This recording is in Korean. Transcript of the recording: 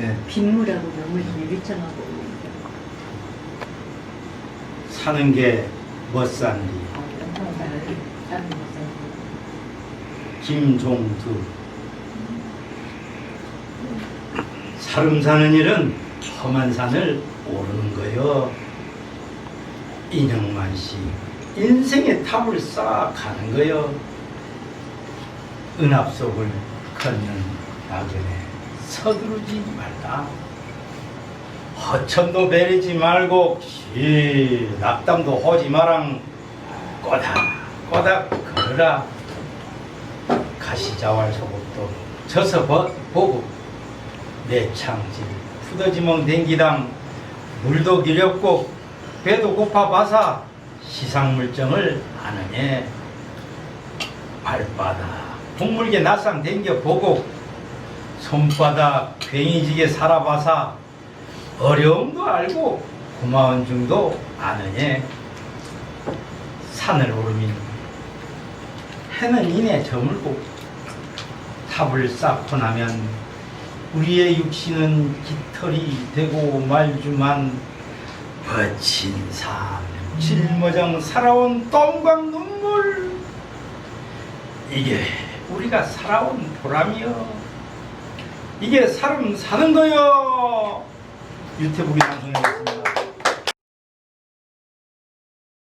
예. 빗물하고 너무 일정하고. 사는 게 멋산디 다른 것은 김종두. 사름 사는 일은 험한 산을 오르는 거요. 인형만 씨 인생의 탑을 쌓아 가는 거요. 은합 속을 걷는 낙연에 서두르지 말라. 허천도 베리지 말고 시 낙담도 하지 마랑 꼬닥 꼬닥 걸어라. 가시자왈 소복도 져서 버- 보고 내 창질 푸더지멍 댕기당 물도 기렵고 배도 고파 봐사 시상물정을 아느냐. 발바닥 동물계 낯상 댕겨 보고 손바닥 괜히지게 살아봐사 어려움도 알고 고마운 중도 아느냐? 산을 오르면 해는 이내 저물고 탑을 쌓고 나면 우리의 육신은 깃털이 되고 말주만 거친 삶 짊어정 살아온 똥과 눈물. 이게 우리가 살아온 보람이여 이게 사람 사는 거요. 유태북이 방송이었습니다